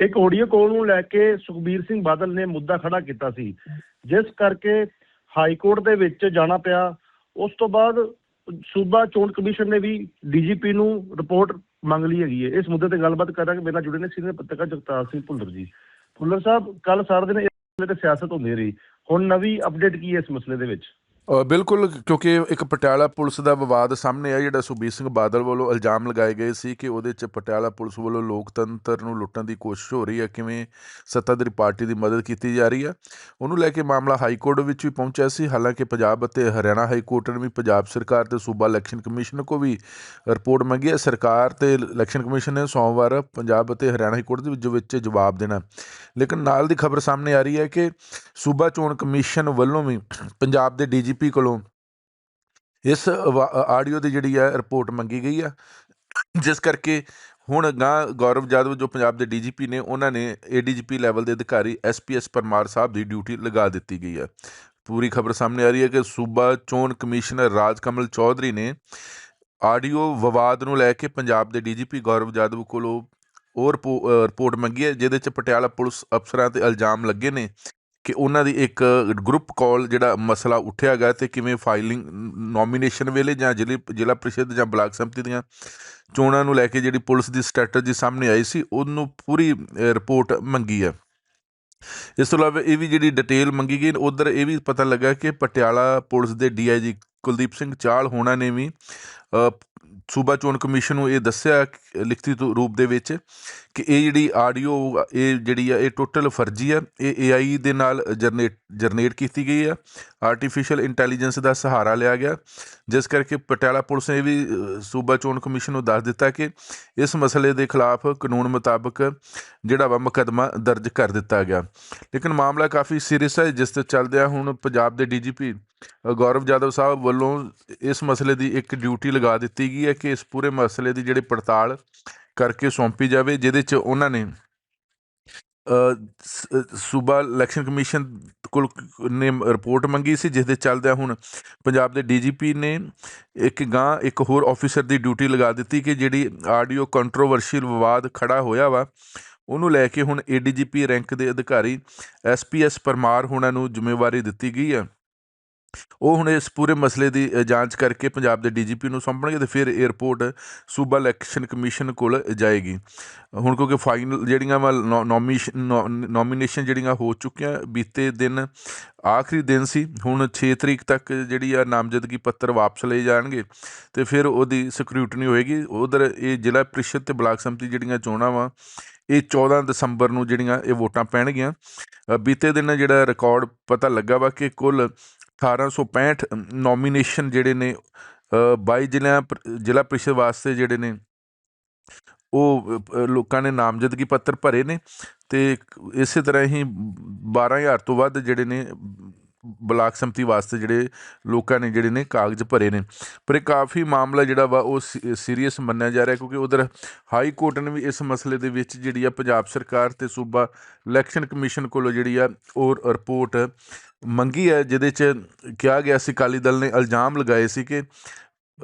ਇੱਕ audio call ਨੂੰ ਲੈ ਕੇ ਸੁਖਬੀਰ ਸਿੰਘ ਬਾਦਲ ਨੇ ਮੁੱਦਾ ਖੜਾ ਕੀਤਾ ਸੀ। ਜਿਸ ਕਰਕੇ ਹਾਈ ਕੋਰਟ ਦੇ ਵਿੱਚ ਜਾਣਾ ਪਿਆ। ਉਸ ਤੋਂ ਬਾਅਦ ਸੂਬਾ ਚੋਣ ਕਮਿਸ਼ਨ ਨੇ ਵੀ ਡੀਜੀਪੀ ਨੂੰ ਰਿਪੋਰਟ ਮੰਗ ਲਈ ਹੈਗੀ ਹੈ। ਇਸ ਮੁੱਦੇ ਤੇ ਗੱਲਬਾਤ ਕਰਾਂਗੇ। ਮੇਰੇ ਨਾਲ ਜੁੜੇ ਨੇ ਸੀਨੀਅਰ ਪੱਤਰਕਾਰ ਜਗਤਾਰ ਸਿੰਘ ਭੁੱਲਰ ਜੀ। ਭੁੱਲਰ ਸਾਹਿਬ ਕੱਲ ਸਾਰਾ ਦਿਨ ਇਸ ਤੇ ਸਿਆਸਤ ਹੁੰਦੀ ਰਹੀ। ਹੁਣ ਨਵੀਂ ਅਪਡੇਟ ਕੀ ਹੈ ਇਸ ਮਸਲੇ ਦੇ ਵਿੱਚ? ਬਿਲਕੁਲ, ਕਿਉਂਕਿ ਇੱਕ ਪਟਿਆਲਾ ਪੁਲਿਸ ਦਾ ਵਿਵਾਦ ਸਾਹਮਣੇ ਆ ਜਿਹੜਾ ਸੁਖਬੀਰ ਸਿੰਘ ਬਾਦਲ ਵੱਲੋਂ ਇਲਜ਼ਾਮ ਲਗਾਏ ਗਏ ਸੀ ਕਿ ਉਹਦੇ 'ਚ ਪਟਿਆਲਾ ਪੁਲਿਸ ਵੱਲੋਂ ਲੋਕਤੰਤਰ ਨੂੰ ਲੁੱਟਣ ਦੀ ਕੋਸ਼ਿਸ਼ ਹੋ ਰਹੀ ਹੈ ਕਿਵੇਂ ਸੱਤਾਧਾਰੀ ਪਾਰਟੀ ਦੀ ਮਦਦ ਕੀਤੀ ਜਾ ਰਹੀ ਹੈ ਉਹਨੂੰ ਲੈ ਕੇ ਮਾਮਲਾ ਹਾਈ ਕੋਰਟ ਵਿੱਚ ਵੀ ਪਹੁੰਚਿਆ ਸੀ। ਹਾਲਾਂਕਿ ਪੰਜਾਬ ਅਤੇ ਹਰਿਆਣਾ ਹਾਈ ਕੋਰਟ ਨੇ ਵੀ ਪੰਜਾਬ ਸਰਕਾਰ ਤੇ ਸੂਬਾ ਇਲੈਕਸ਼ਨ ਕਮਿਸ਼ਨ ਕੋ ਵੀ ਰਿਪੋਰਟ ਮੰਗੀ ਹੈ ਸਰਕਾਰ ਤੇ ਇਲੈਕਸ਼ਨ ਕਮਿਸ਼ਨ ਨੇ ਸੋਮਵਾਰ ਪੰਜਾਬ ਅਤੇ ਹਰਿਆਣਾ ਹਾਈ ਕੋਰਟ ਦੇ ਵਿੱਚ- ਵਿੱਚ ਜਵਾਬ ਦੇਣਾ। ਲੇਕਿਨ ਨਾਲ ਦੀ ਖਬਰ ਸਾਹਮਣੇ ਆ ਰਹੀ ਹੈ ਕਿ ਸੂਬਾ ਚੋਣ ਕਮਿਸ਼ਨ ਵੱਲੋਂ ਵੀ ਪੰਜਾਬ ਦੇ ਡੀਜੀਪੀ ਕੋਲੋਂ ਇਸ ਆਡੀਓ ਦੀ ਜਿਹੜੀ ਹੈ ਰਿਪੋਰਟ ਮੰਗੀ ਗਈ ਆ। ਜਿਸ ਕਰਕੇ ਹੁਣ ਗਾਂ ਗੌਰਵ ਜਾਦਵ ਜੋ ਪੰਜਾਬ ਦੇ ਡੀਜੀਪੀ ਨੇ, ਉਹਨਾਂ ਨੇ ਏਡੀਜੀਪੀ ਲੈਵਲ ਦੇ ਅਧਿਕਾਰੀ ਐਸਪੀਐਸ ਪਰਮਾਰ ਸਾਹਿਬ ਦੀ ਡਿਊਟੀ ਲਗਾ ਦਿੱਤੀ ਗਈ ਹੈ ਪੂਰੀ ਖਬਰ ਸਾਹਮਣੇ ਆ ਰਹੀ ਹੈ ਕਿ ਸੂਬਾ ਚੋਣ ਕਮਿਸ਼ਨਰ ਰਾਜਕਮਲ ਚੌਧਰੀ ਨੇ ਆਡੀਓ ਵਿਵਾਦ ਨੂੰ ਲੈ ਕੇ ਪੰਜਾਬ ਦੇ ਡੀਜੀਪੀ ਗੌਰਵ ਜਾਦਵ ਕੋਲੋਂ ਉਹ ਰਿਪੋ- ਰਿਪੋਰਟ ਮੰਗੀ ਹੈ, ਜਿਹਦੇ ਚ ਪਟਿਆਲਾ ਪੁਲਿਸ ਅਫਸਰਾਂ ਤੇ ਇਲਜ਼ਾਮ ਲੱਗੇ ਨੇ ਕਿ ਉਹਨਾਂ ਦੀ ਇੱਕ ਗਰੁੱਪ ਕਾਲ ਜਿਹੜਾ ਮਸਲਾ ਉੱਠਿਆ ਗਿਆ ਤੇ ਕਿਵੇਂ ਫਾਈਲਿੰਗ ਨੋਮੀਨੇਸ਼ਨ ਵੇਲੇ ਜਾਂ ਜ਼ਿਲ੍ਹੇ, ਜ਼ਿਲ੍ਹਾ ਪ੍ਰੀਸ਼ਦ ਜਾਂ ਬਲਾਕ ਸੰਮਤੀ ਦੀਆਂ ਚੋਣਾਂ ਨੂੰ ਲੈ ਕੇ ਜਿਹੜੀ ਪੁਲਿਸ ਦੀ ਸਟ੍ਰੈਟਜੀ ਸਾਹਮਣੇ ਆਈ ਸੀ, ਉਹਨੂੰ ਪੂਰੀ ਰਿਪੋਰਟ ਮੰਗੀ ਹੈ ਇਸ ਤੋਂ ਇਲਾਵਾ ਇਹ ਵੀ ਜਿਹੜੀ ਡਿਟੇਲ ਮੰਗੀ ਗਈ, ਉਧਰ ਇਹ ਵੀ ਪਤਾ ਲੱਗਾ ਕਿ ਪਟਿਆਲਾ ਪੁਲਿਸ ਦੇ ਡੀਆਈਜੀ ਕੁਲਦੀਪ ਸਿੰਘ ਚਾਲ ਹੋਣਾ ਨੇ ਵੀ ਸੂਬਾ ਚੋਣ ਕਮਿਸ਼ਨ ਨੂੰ ਇਹ ਦੱਸਿਆ, ਲਿਖਤੀ ਰੂਪ ਦੇ ਵਿੱਚ ਕਿ ਇਹ ਜਿਹੜੀ ਆਡੀਓ, ਇਹ ਜਿਹੜੀ ਆ, ਇਹ ਟੋਟਲ ਫਰਜ਼ੀ ਆ, ਇਹ ਏਆਈ ਦੇ ਨਾਲ ਜਨਰੇਟ ਜਨਰੇਟ ਕੀਤੀ ਗਈ ਆ ਆਰਟੀਫੀਸ਼ੀਅਲ ਇੰਟੈਲੀਜੈਂਸ ਦਾ ਸਹਾਰਾ ਲਿਆ ਗਿਆ, ਜਿਸ ਕਰਕੇ ਪਟਿਆਲਾ ਪੁਲਿਸ ਨੇ ਵੀ ਸੂਬਾ ਚੋਣ ਕਮਿਸ਼ਨ ਨੂੰ ਦੱਸ ਦਿੱਤਾ ਕਿ ਇਸ ਮਸਲੇ ਦੇ ਖਿਲਾਫ ਕਾਨੂੰਨ ਮੁਤਾਬਕ ਜਿਹੜਾ ਵਾ ਮੁਕੱਦਮਾ ਦਰਜ ਕਰ ਦਿੱਤਾ ਗਿਆ। ਲੇਕਿਨ ਮਾਮਲਾ ਕਾਫੀ ਸੀਰੀਅਸ ਹੈ, ਜਿਸ ਤੇ ਚੱਲਦਿਆਂ ਹੁਣ ਪੰਜਾਬ ਦੇ ਡੀਜੀਪੀ ਗੌਰਵ ਜਾਦਵ ਸਾਹਿਬ ਵੱਲੋਂ ਇਸ ਮਸਲੇ ਦੀ ਇੱਕ ਡਿਊਟੀ ਲਗਾ ਦਿੱਤੀ ਗਈ ਹੈ ਕਿ ਇਸ ਪੂਰੇ ਮਸਲੇ ਦੀ ਜਿਹੜੀ ਪੜਤਾਲ ਕਰਕੇ ਸੌਂਪੀ ਜਾਵੇ, ਜਿਹਦੇ ਚ ਉਹਨਾਂ ਨੇ ਸੂਬਾ ਇਲੈਕਸ਼ਨ ਕਮਿਸ਼ਨ ਕੋਲ ਨੇ ਰਿਪੋਰਟ ਮੰਗੀ ਸੀ, ਜਿਸ ਦੇ ਚੱਲਦਿਆਂ ਹੁਣ ਪੰਜਾਬ ਦੇ ਡੀਜੀਪੀ ਨੇ ਇੱਕ ਗਾਂ ਇੱਕ ਹੋਰ ਆਫੀਸਰ ਦੀ ਡਿਊਟੀ ਲਗਾ ਦਿੱਤੀ ਕਿ ਜਿਹੜੀ ਆਡੀਓ ਕੰਟਰੋਵਰਸ਼ੀਅਲ ਵਿਵਾਦ ਖੜਾ ਹੋਇਆ ਵਾ, ਉਹਨੂੰ ਲੈ ਕੇ ਹੁਣ ਏਡੀਜੀਪੀ ਰੈਂਕ ਦੇ ਅਧਿਕਾਰੀ ਐਸਪੀਐਸ ਪਰਮਾਰ ਹੋਣਾ ਨੂੰ ਜ਼ਿੰਮੇਵਾਰੀ ਦਿੱਤੀ ਗਈ ਹੈ ਉਹ ਹੁਣ ਇਸ ਪੂਰੇ ਮਸਲੇ ਦੀ ਜਾਂਚ ਕਰਕੇ ਪੰਜਾਬ ਦੇ ਡੀਜੀਪੀ ਨੂੰ ਸੌਂਪਣਗੇ ਤੇ ਫਿਰ ਇਹ ਸੂਬਾ ਇਲੈਕਸ਼ਨ ਕਮਿਸ਼ਨ ਕੋਲ ਜਾਏਗੀ। ਹੁਣ ਕਿਉਂਕਿ ਫਾਈਨਲ ਜਿਹੜੀਆਂ ਵਾ ਨੋਮੀਨੇਸ਼ਨ ਜਿਹੜੀਆਂ ਹੋ ਚੁੱਕੀਆਂ, ਬੀਤੇ ਦਿਨ ਆਖਰੀ ਦਿਨ ਸੀ, ਹੁਣ 6 ਤਰੀਕ ਤੱਕ ਜਿਹੜੀ ਆ ਨਾਮਜ਼ਦਗੀ ਪੱਤਰ ਵਾਪਸ ਲਏ ਜਾਣਗੇ ਤੇ ਫਿਰ ਉਹਦੀ ਸਕਰੂਟਨੀ ਹੋਏਗੀ। ਉਧਰ ਇਹ ਜ਼ਿਲ੍ਹਾ ਪ੍ਰੀਸ਼ਦ ਤੇ ਬਲਾਕ ਸੰਮਤੀ ਜਿਹੜੀਆਂ ਚੋਣਾਂ ਵਾ, ਇਹ 14 ਦਸੰਬਰ ਨੂੰ ਜਿਹੜੀਆਂ ਇਹ ਵੋਟਾਂ ਪੈਣਗੀਆਂ। ਬੀਤੇ ਦਿਨ ਜਿਹੜਾ ਰਿਕਾਰਡ ਪਤਾ ਲੱਗਾ ਵਾ ਕਿ ਕੁੱਲ 1865 ਨੋਮੀਨੇਸ਼ਨ ਜਿਹੜੇ ਨੇ ਬਾਈ ਜ਼ਿਲ੍ਹਿਆਂ ਪ੍ਰ- ਜ਼ਿਲ੍ਹਾ ਪ੍ਰੀਸ਼ਦ ਵਾਸਤੇ ਜਿਹੜੇ ਨੇ, ਉਹ ਲੋਕਾਂ ਨੇ ਨਾਮਜ਼ਦਗੀ ਪੱਤਰ ਭਰੇ ਨੇ ਤੇ ਇਸੇ ਤਰ੍ਹਾਂ ਹੀ 12000 ਤੋਂ ਵੱਧ ਜਿਹੜੇ ਨੇ ਬਲਾਕ ਸੰਮਤੀ ਵਾਸਤੇ ਜਿਹੜੇ ਲੋਕਾਂ ਨੇ ਜਿਹੜੇ ਨੇ ਕਾਗਜ਼ ਭਰੇ ਨੇ। ਪਰ ਇਹ ਕਾਫੀ ਮਾਮਲਾ ਜਿਹੜਾ ਵਾ ਉਹ ਸੀਰੀਅਸ ਮੰਨਿਆ ਜਾ ਰਿਹਾ ਕਿਉਂਕਿ ਉਧਰ ਹਾਈ ਕੋਰਟ ਨੇ ਵੀ ਇਸ ਮਸਲੇ ਦੇ ਵਿੱਚ ਜਿਹੜੀ ਆ ਪੰਜਾਬ ਸਰਕਾਰ ਤੇ ਸੂਬਾ ਇਲੈਕਸ਼ਨ ਕਮਿਸ਼ਨ ਕੋਲੋਂ ਜਿਹੜੀ ਆ ਉਹ ਰਿਪੋਰਟ ਮੰਗੀ ਹੈ, ਜਿਹਦੇ 'ਚ ਕਿਹਾ ਗਿਆ ਸੀ ਅਕਾਲੀ ਦਲ ਨੇ ਇਲਜ਼ਾਮ ਲਗਾਏ ਸੀ ਕਿ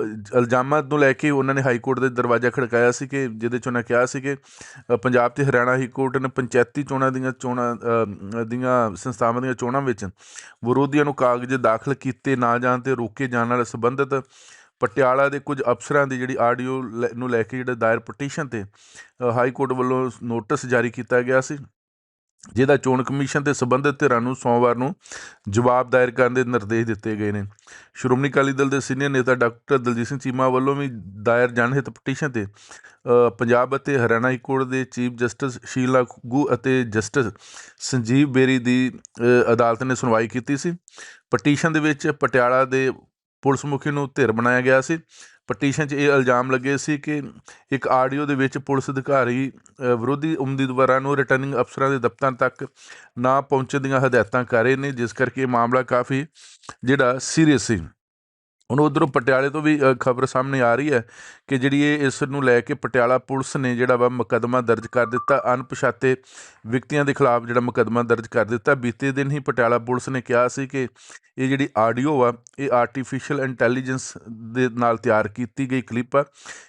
ਇਲਜ਼ਾਮਾਂ ਨੂੰ ਲੈ ਕੇ ਉਹਨਾਂ ਨੇ ਹਾਈ ਕੋਰਟ ਦੇ ਦਰਵਾਜ਼ਾ ਖੜਕਾਇਆ ਸੀ ਕਿ ਜਿਹਦੇ 'ਚ ਉਹਨਾਂ ਕਿਹਾ ਸੀ ਕਿ ਪੰਜਾਬ ਤੇ ਹਰਿਆਣਾ ਹਾਈ ਕੋਰਟ ਨੇ ਪੰਚਾਇਤੀ ਚੋਣਾਂ ਦੀਆਂ ਚੋਣਾਂ ਦੀਆਂ ਸੰਸਥਾਵਾਂ ਦੀਆਂ ਚੋਣਾਂ ਵਿੱਚ ਵਿਰੋਧੀਆਂ ਨੂੰ ਕਾਗਜ਼ ਦਾਖਲ ਕੀਤੇ ਨਾ ਜਾਣ ਤੇ ਰੋਕੇ ਜਾਣ ਨਾਲ ਸੰਬੰਧਿਤ ਪਟਿਆਲਾ ਦੇ ਕੁਝ ਅਫਸਰਾਂ ਦੀ ਜਿਹੜੀ ਆਡੀਓ ਨੂੰ ਲੈ ਕੇ ਜਿਹੜਾ ਦਾਇਰ ਪਟੀਸ਼ਨ ਤੇ ਹਾਈ ਕੋਰਟ ਵੱਲੋਂ ਨੋਟਿਸ ਜਾਰੀ ਕੀਤਾ ਗਿਆ ਸੀ। ਜਿਹਦਾ ਚੋਣ ਕਮਿਸ਼ਨ ਤੇ ਸੰਬੰਧਿਤ ਧਿਰਾਂ ਨੂੰ ਸੋਮਵਾਰ ਨੂੰ ਜਵਾਬ ਦਾਇਰ ਕਰਨ ਦੇ ਨਿਰਦੇਸ਼ ਦਿੱਤੇ ਗਏ ਨੇ। ਸ਼੍ਰੋਮਣੀ ਅਕਾਲੀ ਦਲ ਦੇ ਸੀਨੀਅਰ ਨੇਤਾ ਡਾਕਟਰ ਦਲਜੀਤ ਸਿੰਘ ਚੀਮਾ ਵੱਲੋਂ ਵੀ ਦਾਇਰ ਜਨਹਿਤ ਪਟੀਸ਼ਨ ਤੇ ਪੰਜਾਬ ਅਤੇ ਹਰਿਆਣਾ ਹਾਈ ਕੋਰਟ ਦੇ ਚੀਫ ਜਸਟਿਸ ਸ਼ੀਲਾ ਗੁ ਅਤੇ ਜਸਟਿਸ ਸੰਜੀਵ ਬੇਰੀ ਦੀ ਅਦਾਲਤ ਨੇ ਸੁਣਵਾਈ ਕੀਤੀ ਸੀ। ਪਟੀਸ਼ਨ ਦੇ ਵਿੱਚ ਪਟਿਆਲਾ ਦੇ ਪੁਲਿਸ ਮੁਖੀ ਨੂੰ ਧਿਰ ਬਣਾਇਆ ਗਿਆ ਸੀ। ਪਟੀਸ਼ਨ 'ਚ ਇਹ ਇਲਜ਼ਾਮ ਲੱਗੇ ਸੀ ਕਿ ਇੱਕ ਆਡੀਓ ਦੇ ਵਿੱਚ ਪੁਲਿਸ ਅਧਿਕਾਰੀ ਵਿਰੋਧੀ ਉਮੀਦਵਾਰਾਂ ਨੂੰ ਰਿਟਰਨਿੰਗ ਅਫਸਰਾਂ ਦੇ ਦਫ਼ਤਰਾਂ ਤੱਕ ਨਾ ਪਹੁੰਚਣ ਦੀਆਂ ਹਦਾਇਤਾਂ ਕਰ ਰਹੇ ਨੇ, ਜਿਸ ਕਰਕੇ ਇਹ ਮਾਮਲਾ ਕਾਫੀ ਜਿਹੜਾ ਸੀਰੀਅਸ ਸੀ। ਹੁਣ ਉਧਰੋਂ ਪਟਿਆਲੇ ਤੋਂ ਵੀ ਖਬਰ ਸਾਹਮਣੇ ਆ ਰਹੀ ਹੈ ਕਿ ਜਿਹੜੀ ਇਹ ਇਸ ਨੂੰ ਲੈ ਕੇ ਪਟਿਆਲਾ ਪੁਲਿਸ ਨੇ ਜਿਹੜਾ ਵਾ ਮੁਕੱਦਮਾ ਦਰਜ ਕਰ ਦਿੱਤਾ, ਅਣਪਛਾਤੇ ਵਿਅਕਤੀਆਂ ਦੇ ਖਿਲਾਫ ਜਿਹੜਾ ਮੁਕੱਦਮਾ ਦਰਜ ਕਰ ਦਿੱਤਾ। ਬੀਤੇ ਦਿਨ ਹੀ ਪਟਿਆਲਾ ਪੁਲਿਸ ਨੇ ਕਿਹਾ ਸੀ ਕਿ ਇਹ ਜਿਹੜੀ ਆਡੀਓ ਆ, ਇਹ ਆਰਟੀਫੀਸ਼ੀਅਲ ਇੰਟੈਲੀਜੈਂਸ ਦੇ ਨਾਲ ਤਿਆਰ ਕੀਤੀ ਗਈ ਕਲਿੱਪ ਆ।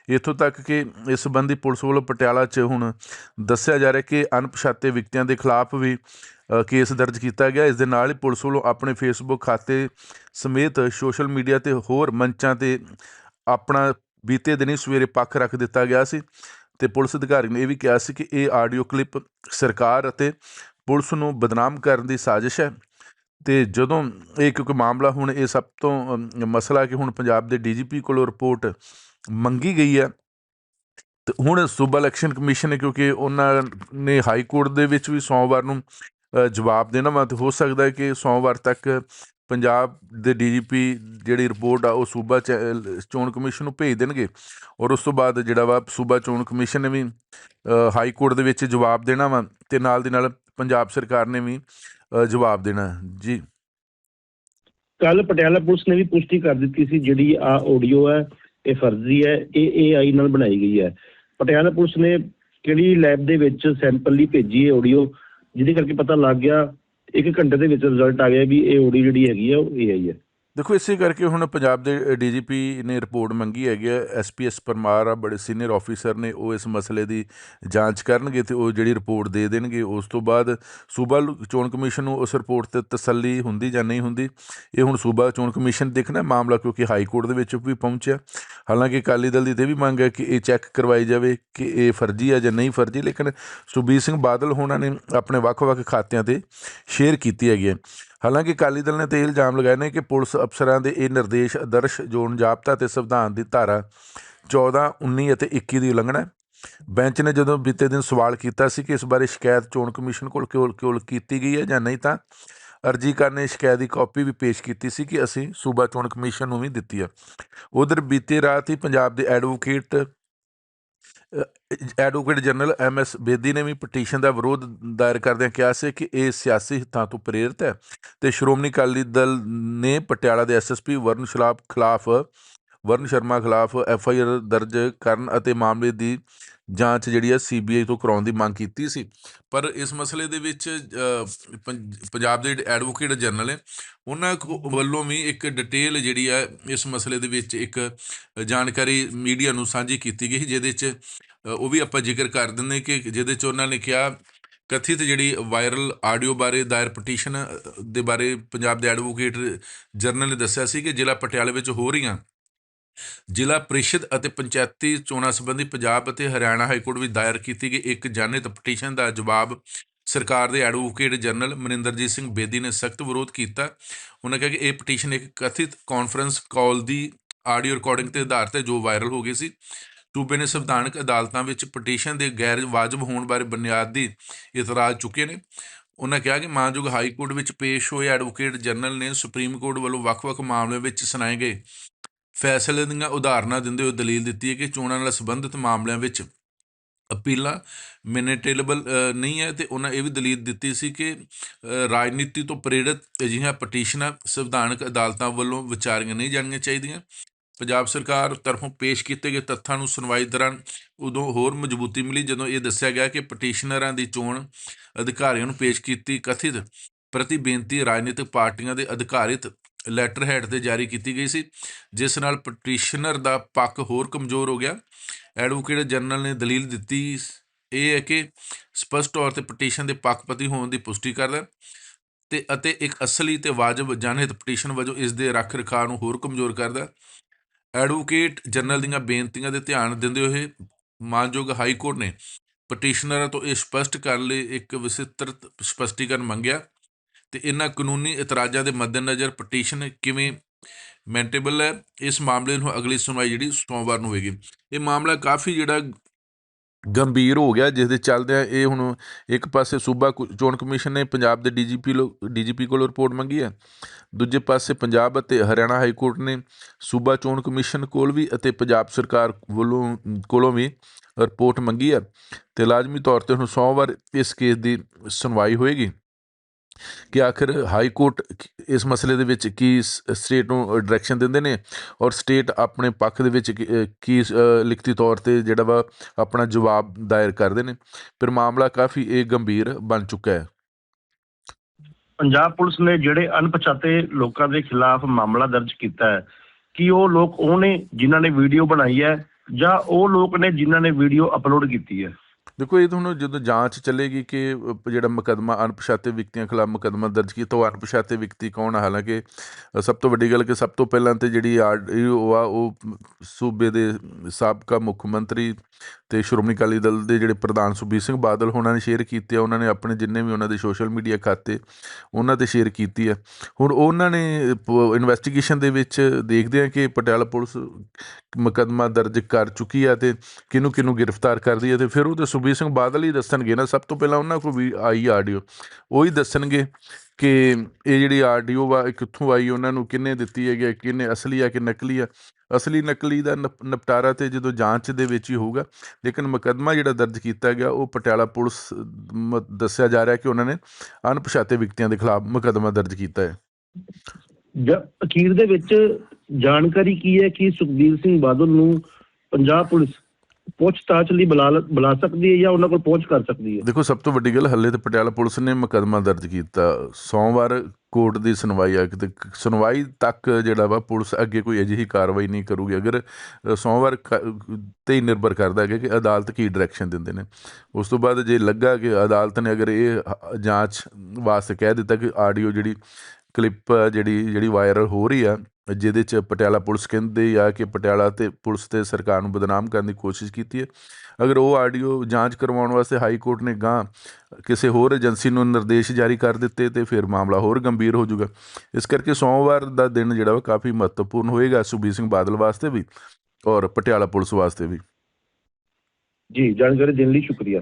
ਇੱਥੋਂ ਤੱਕ ਕਿ ਇਸ ਸੰਬੰਧੀ ਪੁਲਿਸ ਵੱਲੋਂ ਪਟਿਆਲਾ 'ਚ ਹੁਣ ਦੱਸਿਆ ਜਾ ਰਿਹਾ ਕਿ ਅਣਪਛਾਤੇ ਵਿਅਕਤੀਆਂ ਦੇ ਖਿਲਾਫ ਵੀ ਕੇਸ ਦਰਜ ਕੀਤਾ ਗਿਆ। ਇਸ ਦੇ ਨਾਲ ਹੀ ਪੁਲਿਸ ਵੱਲੋਂ ਆਪਣੇ ਫੇਸਬੁੱਕ ਖਾਤੇ ਸਮੇਤ ਸੋਸ਼ਲ ਮੀਡੀਆ ਤੇ ਹੋਰ ਮੰਚਾਂ ਤੇ ਆਪਣਾ ਬੀਤੇ ਦਿਨੀ ਸਵੇਰੇ ਪੱਖ ਰੱਖ ਦਿੱਤਾ ਗਿਆ ਸੀ ਤੇ ਪੁਲਿਸ ਅਧਿਕਾਰੀ ਨੇ ਇਹ ਵੀ ਕਿਹਾ ਸੀ ਕਿ ਇਹ ਆਡੀਓ ਕਲਿੱਪ ਸਰਕਾਰ ਅਤੇ ਪੁਲਿਸ ਨੂੰ ਬਦਨਾਮ ਕਰਨ ਦੀ ਸਾਜ਼ਿਸ਼ ਹੈ ਤੇ ਜਦੋਂ ਇਹ ਕਿਉਂਕਿ ਮਾਮਲਾ ਹੁਣ ਇਹ ਸਭ ਤੋਂ ਮਸਲਾ ਕਿ ਹੁਣ ਪੰਜਾਬ ਦੇ ਡੀਜੀਪੀ ਕੋਲੋਂ ਰਿਪੋਰਟ ਮੰਗੀ ਗਈ ਹੈ ਤੇ ਹੁਣ ਸੂਬਾ ਇਲੈਕਸ਼ਨ ਕਮਿਸ਼ਨ ਨੇ ਕਿਉਂਕਿ ਉਹਨਾਂ ਨੇ ਹਾਈ ਕੋਰਟ ਦੇ ਵਿੱਚ ਵੀ ਸੋਮਵਾਰ ਨੂੰ ਜਵਾਬ ਦੇਣਾ ਵਾ ਤੇ ਹੋ ਸਕਦਾ ਹੈ ਕਿ ਸੋਮਵਾਰ ਤੱਕ ਪੰਜਾਬ ਦੇ ਡੀਜੀਪੀ ਜਿਹੜੀ ਰਿਪੋਰਟ ਆ ਉਹ ਸੂਬਾ ਚੋਣ ਕਮਿਸ਼ਨ ਨੂੰ ਭੇਜ ਦੇਣਗੇ। ਔਰ ਉਸ ਤੋਂ ਬਾਅਦ ਜਿਹੜਾ ਵਾ ਸੂਬਾ ਚੋਣ ਕਮਿਸ਼ਨ ਨੇ ਵੀ ਹਾਈ ਕੋਰਟ ਦੇ ਵਿੱਚ ਜਵਾਬ ਦੇਣਾ ਵਾ ਤੇ ਨਾਲ ਦੀ ਨਾਲ ਪੰਜਾਬ ਸਰਕਾਰ ਨੇ ਵੀ ਜਵਾਬ ਦੇਣਾ ਜੀ। ਕੱਲ ਪਟਿਆਲਾ ਪੁਲਿਸ ਨੇ ਵੀ ਪੁਸ਼ਟੀ ਕਰ ਦਿੱਤੀ ਸੀ, ਜਿਹੜੀ ਆ ਆਡੀਓ ਹੈ, ਇਹ ਫਰਜ਼ੀ ਹੈ, ਇਹ ਏਆਈ ਨਾਲ ਬਣਾਈ ਗਈ ਹੈ। ਪਟਿਆਲਾ ਪੁਲਿਸ ਨੇ ਕਿਹੜੀ ਲੈਬ ਦੇ ਵਿੱਚ ਸੈਂਪਲ ਲਈ ਭੇਜੀ ਹੈ ਆਡੀਓ ਜਿਹਦੇ ਕਰਕੇ ਪਤਾ ਲੱਗ ਗਿਆ, ਇੱਕ ਘੰਟੇ ਦੇ ਵਿੱਚ ਰਿਜ਼ਲਟ ਆ ਗਿਆ ਵੀ ਇਹ ਆਡੀਓ ਜਿਹੜੀ ਹੈਗੀ ਆ, ਉਹ ਏਆਈ ਹੈ ਦੇਖੋ, ਇਸੇ ਕਰਕੇ ਹੁਣ ਪੰਜਾਬ ਦੇ ਡੀਜੀਪੀ ਨੇ ਰਿਪੋਰਟ ਮੰਗੀ ਹੈਗੀ ਹੈ। ਐਸਪੀਐਸ ਪਰਮਾਰ ਆ, ਬੜੇ ਸੀਨੀਅਰ ਆਫੀਸਰ ਨੇ, ਉਹ ਇਸ ਮਸਲੇ ਦੀ ਜਾਂਚ ਕਰਨਗੇ ਤੇ ਉਹ ਜਿਹੜੀ ਰਿਪੋਰਟ ਦੇ ਦੇਣਗੇ, ਉਸ ਤੋਂ ਬਾਅਦ ਸੂਬਾ ਚੋਣ ਕਮਿਸ਼ਨ ਨੂੰ ਉਸ ਰਿਪੋਰਟ ਤੇ ਤਸੱਲੀ ਹੁੰਦੀ ਜਾਂ ਨਹੀਂ ਹੁੰਦੀ, ਇਹ ਹੁਣ ਸੂਬਾ ਚੋਣ ਕਮਿਸ਼ਨ ਦੇਖਣਾ ਮਾਮਲਾ, ਕਿਉਂਕਿ ਹਾਈ ਕੋਰਟ ਦੇ ਵਿੱਚ ਵੀ ਪਹੁੰਚਿਆ। ਹਾਲਾਂਕਿ ਅਕਾਲੀ ਦਲ ਦੀ ਤੇ ਵੀ ਮੰਗ ਹੈ ਕਿ ਇਹ ਚੈੱਕ ਕਰਵਾਈ ਜਾਵੇ ਕਿ ਇਹ ਫਰਜ਼ੀ ਆ ਜਾਂ ਨਹੀਂ ਫਰਜ਼ੀ, ਲੇਕਿਨ ਸੁਖਬੀਰ ਸਿੰਘ ਬਾਦਲ ਹੋਣਾ ਨੇ ਆਪਣੇ ਵੱਖ-ਵੱਖ ਖਾਤਿਆਂ ਤੇ ਸ਼ੇਅਰ ਕੀਤੀ ਹੈਗੀ ਹੈ। ਹਾਲਾਂਕਿ ਅਕਾਲੀ ਦਲ ਨੇ ਤੇ ਇਹ ਇਲਜ਼ਾਮ ਲਗਾਏ ਨੇ ਕਿ ਪੁਲਿਸ ਅਫਸਰਾਂ ਦੇ ਇਹ ਨਿਰਦੇਸ਼ ਆਦਰਸ਼ ਜ਼ੋਨ ਜਾਬਤਾ ਤੇ ਸੰਵਿਧਾਨ ਦੀ ਧਾਰਾ 14 19 ਅਤੇ 21 ਦੀ ਉਲੰਘਣਾ ਹੈ। ਬੈਂਚ ਨੇ ਜਦੋਂ ਬੀਤੇ ਦਿਨ ਸਵਾਲ ਕੀਤਾ ਸੀ ਕਿ ਇਸ ਬਾਰੇ ਸ਼ਿਕਾਇਤ ਚੋਣ ਕਮਿਸ਼ਨ ਕੋਲ ਕਿਉਂ ਕਿਉਂ ਕੀਤੀ ਗਈ ਹੈ ਜਾਂ ਨਹੀਂ, ਤਾਂ ਅਰਜੀਕਾਰ ਨੇ ਸ਼ਿਕਾਇਤ ਦੀ ਕਾਪੀ ਵੀ ਪੇਸ਼ ਕੀਤੀ ਸੀ ਕਿ ਅਸੀਂ ਸੂਬਾ ਚੋਣ ਕਮਿਸ਼ਨ ਨੂੰ ਵੀ ਦਿੱਤੀ ਹੈ। ਉਧਰ ਬੀਤੇ ਰਾਤ ਹੀ ਪੰਜਾਬ ਦੇ advocate advocate general M S Bedi ਨੇ ਵੀ ਪਟੀਸ਼ਨ ਦਾ ਵਿਰੋਧ ਦਾਇਰ ਕਰਦਿਆਂ ਕਿਹਾ ਸੀ ਕਿ ਇਹ ਸਿਆਸੀ ਹਿੱਤਾਂ ਤੋਂ ਪ੍ਰੇਰਿਤ ਹੈ ਤੇ ਸ਼੍ਰੋਮਣੀ ਅਕਾਲੀ ਦਲ ਨੇ ਪਟਿਆਲਾ ਦੇ ਐਸਐਸਪੀ ਵਰਨ ਸ਼ਲਾਪ ਖਿਲਾਫ, ਵਰਨ ਸ਼ਰਮਾ ਖਿਲਾਫ ਐਫ ਆਈ ਆਰ ਦਰਜ ਕਰਨ ਅਤੇ ਮਾਮਲੇ ਦੀ ਜਾਂਚ ਜਿਹੜੀ ਹੈ ਸੀਬੀਆਈ ਤੋਂ ਕਰਾਉਣ ਦੀ ਮੰਗ ਕੀਤੀ ਸੀ। ਪਰ ਇਸ ਮਸਲੇ ਦੇ ਵਿੱਚ ਅ, ਪੰਜਾਬ ਦੇ ਐਡਵੋਕੇਟ ਜਨਰਲ ਹੈ ਉਹਨਾਂ ਕੋ- ਵੱਲੋਂ ਵੀ ਇੱਕ ਡਿਟੇਲ ਜਿਹੜੀ ਹੈ ਇਸ ਮਸਲੇ ਦੇ ਵਿੱਚ ਇੱਕ ਜਾਣਕਾਰੀ ਮੀਡੀਆ ਨੂੰ ਸਾਂਝੀ ਕੀਤੀ ਗਈ ਜਿਹਦੇ 'ਚ ਉਹ ਵੀ ਆਪਾਂ ਜ਼ਿਕਰ ਕਰ ਦਿੰਦੇ ਕਿ ਜਿਹਦੇ 'ਚ ਉਹਨਾਂ ਨੇ ਕਿਹਾ ਕਥਿਤ ਜਿਹੜੀ ਵਾਇਰਲ ਆਡੀਓ ਬਾਰੇ ਦਾਇਰ ਪਟੀਸ਼ਨ ਦੇ ਬਾਰੇ ਪੰਜਾਬ ਦੇ ਐਡਵੋਕੇਟ ਜਨਰਲ ਨੇ ਦੱਸਿਆ ਸੀ ਕਿ ਜ਼ਿਲ੍ਹਾ ਪਟਿਆਲੇ ਵਿੱਚ ਹੋ ਰਹੀਆਂ ਜ਼ਿਲ੍ਹਾ ਪ੍ਰੀਸ਼ਦ ਅਤੇ ਪੰਚਾਇਤੀ ਚੋਣਾਂ ਸੰਬੰਧੀ ਪੰਜਾਬ ਅਤੇ ਹਰਿਆਣਾ ਹਾਈ ਕੋਰਟ ਵਿੱਚ ਦਾਇਰ ਕੀਤੀ ਗਈ ਇੱਕ ਜਨਹਿਤ ਪਟੀਸ਼ਨ ਦਾ ਜਵਾਬ ਸਰਕਾਰ ਦੇ ਐਡਵੋਕੇਟ ਜਨਰਲ ਮਨਿੰਦਰਜੀਤ ਸਿੰਘ ਬੇਦੀ ਨੇ ਸਖਤ ਵਿਰੋਧ ਕੀਤਾ। ਉਹਨਾਂ ਕਿਹਾ ਕਿ ਇਹ ਪਟੀਸ਼ਨ ਇੱਕ ਕਥਿਤ ਕਾਨਫਰੰਸ ਕਾਲ ਦੀ ਆਡੀਓ ਰਿਕਾਰਡਿੰਗ ਤੇ ਆਧਾਰ ਤੇ ਜੋ ਵਾਇਰਲ ਹੋ ਗਈ ਸੀ। ਸੂਬੇ ਨੇ ਸੰਵਿਧਾਨਕ ਅਦਾਲਤਾਂ ਵਿੱਚ ਪਟੀਸ਼ਨ ਦੇ ਗੈਰ ਵਾਜਬ ਹੋਣ ਬਾਰੇ ਬੁਨਿਆਦੀ ਇਤਰਾਜ਼ ਚੁੱਕੇ ਨੇ। ਉਹਨਾਂ ਕਿਹਾ ਕਿ ਮਾਨਯੋਗ ਹਾਈ ਕੋਰਟ ਵਿੱਚ ਪੇਸ਼ ਹੋਏ ਐਡਵੋਕੇਟ ਜਨਰਲ ਨੇ ਸੁਪਰੀਮ ਕੋਰਟ ਵੱਲੋਂ ਵੱਖ-ਵੱਖ ਮਾਮਲਿਆਂ ਵਿੱਚ ਸੁਣਾਏ ਗਏ ਫੈਸਲੇ ਦੀਆਂ ਉਦਾਹਰਨਾਂ ਦਿੰਦੇ ਹੋਏ ਦਲੀਲ ਦਿੱਤੀ ਹੈ ਕਿ ਚੋਣਾਂ ਨਾਲ ਸੰਬੰਧਿਤ ਮਾਮਲਿਆਂ ਵਿੱਚ ਅਪੀਲਾਂ ਮੈਨੇਟੇਬਲ ਨਹੀਂ ਹੈ ਤੇ ਉਹਨਾਂ ਇਹ ਵੀ ਦਲੀਲ ਦਿੱਤੀ ਸੀ ਕਿ ਰਾਜਨੀਤੀ ਤੋਂ ਪ੍ਰੇਰਿਤ ਅਜਿਹੀਆਂ ਪਟੀਸ਼ਨਾਂ ਸੰਵਿਧਾਨਕ ਅਦਾਲਤਾਂ ਵੱਲੋਂ ਵਿਚਾਰੀਆਂ ਨਹੀਂ ਜਾਣੀਆਂ ਚਾਹੀਦੀਆਂ। ਪੰਜਾਬ ਸਰਕਾਰ ਤਰਫੋਂ ਪੇਸ਼ ਕੀਤੇ ਗਏ ਤੱਥਾਂ ਨੂੰ ਸੁਣਵਾਈ ਦੌਰਾਨ ਉਦੋਂ ਹੋਰ ਮਜ਼ਬੂਤੀ ਮਿਲੀ ਜਦੋਂ ਇਹ ਦੱਸਿਆ ਗਿਆ ਕਿ ਪਟੀਸ਼ਨਰਾਂ ਦੀ ਚੋਣ ਅਧਿਕਾਰੀਆਂ ਨੂੰ ਪੇਸ਼ ਕੀਤੀ ਕਥਿਤ ਪ੍ਰਤੀ ਬੇਨਤੀ ਰਾਜਨੀਤਿਕ ਪਾਰਟੀਆਂ ਦੇ ਅਧਿਕਾਰਿਤ ਲੈਟਰ ਹੈਡ ਤੇ ਜਾਰੀ ਕੀਤੀ ਗਈ ਸੀ, ਜਿਸ ਨਾਲ ਪਟੀਸ਼ਨਰ ਦਾ ਪੱਖ ਹੋਰ ਕਮਜ਼ੋਰ ਹੋ ਗਿਆ। ਐਡਵੋਕੇਟ ਜਨਰਲ ਨੇ ਦਲੀਲ ਦਿੱਤੀ ਇਹ ਹੈ ਕਿ ਸਪਸ਼ਟ ਤੌਰ ਤੇ ਪਟੀਸ਼ਨ ਦੇ ਪੱਖਪਤੀ ਹੋਣ ਦੀ ਪੁਸ਼ਟੀ ਕਰਦਾ ਤੇ ਅਤੇ ਇੱਕ ਅਸਲੀ ਤੇ ਵਾਜਬ ਜਨਹਿਤ ਪਟੀਸ਼ਨ ਵਜੋਂ ਇਸ ਦੇ ਰੱਖ ਰਖਾਅ ਨੂੰ ਹੋਰ ਕਮਜ਼ੋਰ ਕਰਦਾ ਐਡਵੋਕੇਟ ਜਨਰਲ ਦੀਆਂ ਬੇਨਤੀਆਂ ਦੇ ਧਿਆਨ ਦਿੰਦੇ ਹੋਏ ਮਾਨਯੋਗ ਹਾਈ ਕੋਰਟ ਨੇ ਪਟੀਸ਼ਨਰਾਂ ਤੋਂ ਇਹ ਸਪਸ਼ਟ ਕਰਨ ਲਈ ਇੱਕ ਵਿਸਤ੍ਰਿਤ ਸਪਸ਼ਟੀਕਰਨ ਮੰਗਿਆ। ਤੇ ਇਹਨਾਂ ਕਾਨੂੰਨੀ ਇਤਰਾਜ਼ਾਂ ਦੇ ਮੱਦੇਨਜ਼ਰ ਪਟੀਸ਼ਨ ਕਿਵੇਂ ਮੈਂਟੇਬਲ ਹੈ, ਇਸ ਮਾਮਲੇ ਨੂੰ ਅਗਲੀ ਸੁਣਵਾਈ ਜਿਹੜੀ ਸੋਮਵਾਰ ਨੂੰ ਹੋਏਗੀ। ਇਹ ਮਾਮਲਾ ਕਾਫੀ ਜਿਹੜਾ ਗੰਭੀਰ ਹੋ ਗਿਆ ਜਿਸ ਦੇ ਚੱਲਦਿਆਂ ਇਹ ਹੁਣ ਇੱਕ ਪਾਸੇ ਸੂਬਾ ਕੁ- ਚੋਣ ਕਮਿਸ਼ਨ ਨੇ ਪੰਜਾਬ ਦੇ ਡੀਜੀਪੀ ਡੀਜੀਪੀ ਕੋਲੋਂ ਰਿਪੋਰਟ ਮੰਗੀ ਹੈ, ਦੂਜੇ ਪਾਸੇ ਪੰਜਾਬ ਅਤੇ ਹਰਿਆਣਾ ਹਾਈ ਕੋਰਟ ਨੇ ਸੂਬਾ ਚੋਣ ਕਮਿਸ਼ਨ ਕੋਲ ਵੀ ਅਤੇ ਪੰਜਾਬ ਸਰਕਾਰ ਵੱਲੋਂ, ਕੋਲੋਂ ਵੀ ਰਿਪੋਰਟ ਮੰਗੀ ਹੈ, ਤੇ ਲਾਜ਼ਮੀ ਤੌਰ ਤੇ ਹੁਣ ਸੋਮਵਾਰ ਇਸ ਕੇਸ ਦੀ ਸੁਣਵਾਈ ਹੋਏਗੀ। ਕਿ ਆਖਿਰ ਹਾਈ ਕੋਰਟ ਇਸ ਮਸਲੇ ਦੇ ਵਿੱਚ ਕੀ ਸਟੇਟ ਨੂੰ ਡਾਇਰੈਕਸ਼ਨ ਦਿੰਦੇ ਨੇ? ਔਰ ਸਟੇਟ ਆਪਣੇ ਪੱਖ ਦੇ ਵਿੱਚ ਕੀ- ਲਿਖਤੀ ਤੌਰ ਤੇ ਜਿਹੜਾ ਵਾ ਆਪਣਾ ਜਵਾਬ ਦਾਇਰ ਕਰਦੇ ਨੇ? ਫਿਰ ਮਾਮਲਾ ਕਾਫੀ, ਇਹ ਗੰਭੀਰ ਬਣ ਚੁੱਕਾ ਹੈ। ਪੰਜਾਬ ਪੁਲਿਸ ਨੇ ਜਿਹੜੇ ਅਣਪਛਾਤੇ ਲੋਕਾਂ ਦੇ ਖਿਲਾਫ ਮਾਮਲਾ ਦਰਜ ਕੀਤਾ ਹੈ, ਕਿ ਉਹ ਲੋਕ ਉਹ ਨੇ ਜਿਨ੍ਹਾਂ ਨੇ ਵੀਡੀਓ ਬਣਾਈ ਹੈ ਜਾਂ ਉਹ ਲੋਕ ਨੇ ਜਿਨ੍ਹਾਂ ਨੇ ਵੀਡੀਓ ਅਪਲੋਡ ਕੀਤੀ ਹੈ? ਦੇਖੋ, ਇਹ ਤੁਹਾਨੂੰ ਜਦੋਂ ਜਾਂਚ ਚੱਲੇਗੀ ਕਿ ਜਿਹੜਾ ਮੁਕੱਦਮਾ ਅਣਪਛਾਤੇ ਵਿਅਕਤੀਆਂ ਖਿਲਾਫ ਮੁਕੱਦਮਾ ਦਰਜ ਕੀਤਾ, ਉਹ ਅਣਪਛਾਤੇ ਵਿਅਕਤੀ ਕੌਣ ਆ? ਹਾਲਾਂਕਿ ਸਭ ਤੋਂ ਵੱਡੀ ਗੱਲ ਕਿ ਸਭ ਤੋਂ ਪਹਿਲਾਂ ਤੇ ਜਿਹੜੀ ਆਡੀਓ ਆ, ਉਹ ਸੂਬੇ ਦੇ ਸਾਬਕਾ ਮੁੱਖ ਮੰਤਰੀ ਤੇ ਸ਼੍ਰੋਮਣੀ ਅਕਾਲੀ ਦਲ ਦੇ ਜਿਹੜੇ ਪ੍ਰਧਾਨ ਸੁਖਬੀਰ ਸਿੰਘ ਬਾਦਲ ਉਹਨਾਂ ਨੇ ਸ਼ੇਅਰ ਕੀਤੇ ਆ, ਉਹਨਾਂ ਨੇ ਆਪਣੇ ਜਿੰਨੇ ਵੀ ਉਹਨਾਂ ਦੇ ਸੋਸ਼ਲ ਮੀਡੀਆ ਖਾਤੇ, ਉਹਨਾਂ ਤੇ ਸ਼ੇਅਰ ਕੀਤੀ ਆ। ਹੁਣ ਉਹਨਾਂ ਨੇ ਇਨਵੈਸਟੀਗੇਸ਼ਨ ਦੇ ਵਿੱਚ ਦੇਖਦੇ ਆ ਕਿ ਪਟਿਆਲਾ ਪੁਲਿਸ ਮੁਕੱਦਮਾ ਦਰਜ ਕਰ ਚੁੱਕੀ ਆ ਤੇ ਕਿਹਨੂੰ ਕਿਹਨੂੰ ਗ੍ਰਿਫਤਾਰ ਕਰਦੀ ਹੈ ਤੇ ਫਿਰ ਉਹ ਤੇ ਸੁਖਬੀਰ ਸਿੰਘ ਬਾਦਲ ਹੀ ਦੱਸਣਗੇ ਨਾ ਸਭ ਤੋਂ ਪਹਿਲਾਂ ਉਹਨਾਂ ਕੋਲ ਵੀ ਆਈ ਆਡੀਓ ਉਹ ਹੀ ਦੱਸਣਗੇ ਕਿ ਇਹ ਜਿਹੜੀ ਆਡੀਓ ਵਾ ਕਿੱਥੋਂ ਆਈ ਉਹਨਾਂ ਨੂੰ ਕਿਹਨੇ ਦਿੱਤੀ ਹੈਗੀ ਹੈ, ਅਸਲੀ ਆ ਕਿ ਨਕਲੀ ਆ? ਅਸਲੀ ਨਕਲੀ ਦਾ ਨਿਪਟਾਰਾ ਤੇ ਜਦੋਂ ਜਾਂਚ ਦੇ ਵਿੱਚ ਹੀ ਹੋਊਗਾ ਲੇਕਿਨ ਮੁਕੱਦਮਾ ਜਿਹੜਾ ਦਰਜ ਕੀਤਾ ਗਿਆ ਉਹ ਪਟਿਆਲਾ ਪੁਲਿਸ ਦੱਸਿਆ ਜਾ ਰਿਹਾ ਕਿ ਉਹਨਾਂ ਨੇ ਅਣਪਛਾਤੇ ਵਿਅਕਤੀਆਂ ਦੇ ਖਿਲਾਫ ਮੁਕੱਦਮਾ ਦਰਜ ਕੀਤਾ ਹੈ। ਅਖੀਰ ਦੇ ਵਿੱਚ ਜਾਣਕਾਰੀ ਕੀ ਹੈ ਕਿ ਸੁਖਬੀਰ ਸਿੰਘ ਬਾਦਲ ਨੂੰ ਪੰਜਾਬ ਪੁਲਿਸ ਪੁੱਛਤਾਛ ਲਈ ਬੁਲਾ ਬੁਲਾ ਸਕਦੀ ਹੈ ਜਾਂ ਉਹਨਾਂ ਕੋਲ ਪਹੁੰਚ ਕਰ ਸਕਦੀ ਹੈ? ਦੇਖੋ, ਸਭ ਤੋਂ ਵੱਡੀ ਗੱਲ ਹੱਲੇ ਤੇ ਪਟਿਆਲਾ ਪੁਲਿਸ ਨੇ ਮੁਕੱਦਮਾ ਦਰਜ ਕੀਤਾ। ਸੋਮਵਾਰ ਕੋਰਟ ਦੀ ਸੁਣਵਾਈ ਆ ਕਿਤੇ ਸੁਣਵਾਈ ਤੱਕ ਜਿਹੜਾ ਵਾ ਪੁਲਿਸ ਅੱਗੇ ਕੋਈ ਅਜਿਹੀ ਕਾਰਵਾਈ ਨਹੀਂ ਕਰੂਗੀ। ਅਗਰ ਸੋਮਵਾਰ ਤੇ ਹੀ ਨਿਰਭਰ ਕਰਦਾ ਹੈ ਕਿ ਅਦਾਲਤ ਕੀ ਡਾਇਰੈਕਸ਼ਨ ਦਿੰਦੇ ਨੇ। ਉਸ ਤੋਂ ਬਾਅਦ ਜੇ ਲੱਗਾ ਕਿ ਅਦਾਲਤ ਨੇ ਅਗਰ ਇਹ ਜਾਂਚ ਵਾਸਤੇ ਕਹਿ ਦਿੱਤਾ ਕਿ ਆਡੀਓ ਜਿਹੜੀ ਕਲਿੱਪ ਜਿਹੜੀ ਜਿਹੜੀ ਵਾਇਰਲ ਹੋ ਰਹੀ ਆ, ਜਿਹਦੇ ਚ ਪਟਿਆਲਾ ਪੁਲਿਸ ਕਹਿੰਦੇ ਆ ਕਿ ਪਟਿਆਲਾ ਤੇ ਪੁਲਿਸ ਤੇ ਸਰਕਾਰ ਨੂੰ ਬਦਨਾਮ ਕਰਨ ਦੀ ਕੋਸ਼ਿਸ਼ ਕੀਤੀ ਹੈ। ਅਗਰ ਉਹ ਆਡੀਓ ਜਾਂਚ ਕਰਵਾਉਣ ਵਾਸਤੇ ਹਾਈ ਕੋਰਟ ਨੇ ਗਾਂ ਕਿਸੇ ਹੋਰ ਏਜੰਸੀ ਨੂੰ ਨਿਰਦੇਸ਼ ਜਾਰੀ ਕਰ ਦਿੱਤੇ ਤੇ ਫਿਰ ਮਾਮਲਾ ਹੋਰ ਗੰਭੀਰ ਹੋ ਜਾਊਗਾ। ਇਸ ਕਰਕੇ ਸੋਮਵਾਰ ਦਾ ਦਿਨ ਜਿਹੜਾ ਵਾ ਕਾਫੀ ਮਹੱਤਵਪੂਰਨ ਹੋਏਗਾ ਸੁਖਬੀਰ ਸਿੰਘ ਬਾਦਲ ਵਾਸਤੇ ਵੀ ਔਰ ਪਟਿਆਲਾ ਪੁਲਿਸ ਵਾਸਤੇ ਵੀ। ਜੀ, ਜਾਣਕਾਰੀ ਦੇਣ ਲਈ ਸ਼ੁਕਰੀਆ।